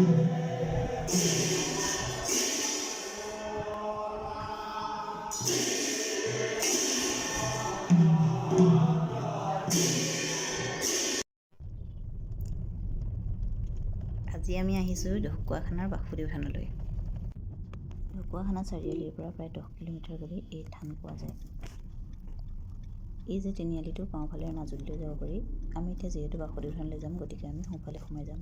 আজি আমি আহিছোঁ ঢকুৱাখানাৰ বাসুদেৱ থানলৈ। ঢকুৱাখানা চাৰিআলিৰ পৰা প্ৰায় দহ কিলোমিটাৰ গ'লে এই থান পোৱা যায়। এই যে তিনিআলিটো বাওঁফালে মাজুলীলৈ যাব পাৰি আমি এতিয়া যিহেতু বাসুদেৱ থানলৈ যাম গতিকে আমি সোঁফালে সোমাই যাম।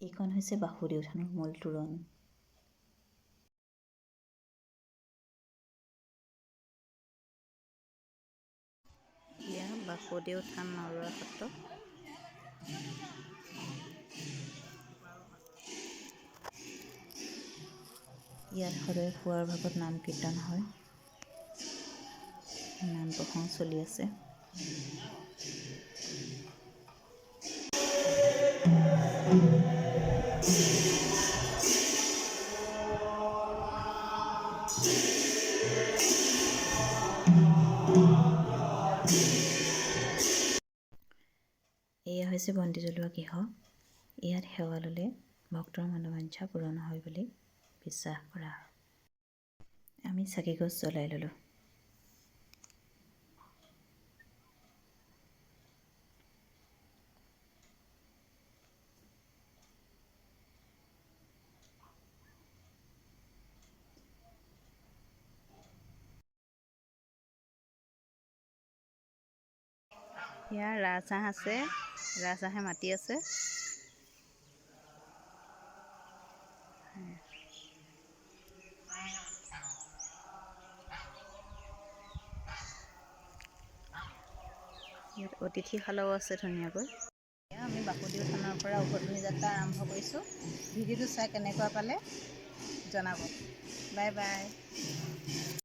এইখন হৈছে বাসুদেৱ থানৰ মূল তোৰণ। এয়া বাসুদেৱ থান নৰোৱা সত্ৰ। ইয়াত সদায় পুৱাৰ ভাগত নাম কীৰ্তন হয়। নাম প্ৰসংগ চলি আছে। এয়া হৈছে বন্তি জ্বলোৱা গৃহ। ইয়াত সেৱা ল'লে ভক্তৰ মনোবাঞ্ছা পূৰণ হয় বুলি বিশ্বাস কৰা হয়। আমি চাকি গছ জ্বলাই ল'লোঁ। ইয়াৰ ৰাজহাঁহ আছে ৰাজহাঁহে মাতি আছে। ইয়াত অতিথিশালাও আছে ধুনীয়াকৈ। আমি বাসুদেৱ থানৰ পৰা উভতনি যাত্ৰা আৰম্ভ কৰিছোঁ। ভিডিঅ'টো চাই কেনেকুৱা পালে জনাব। Bye bye.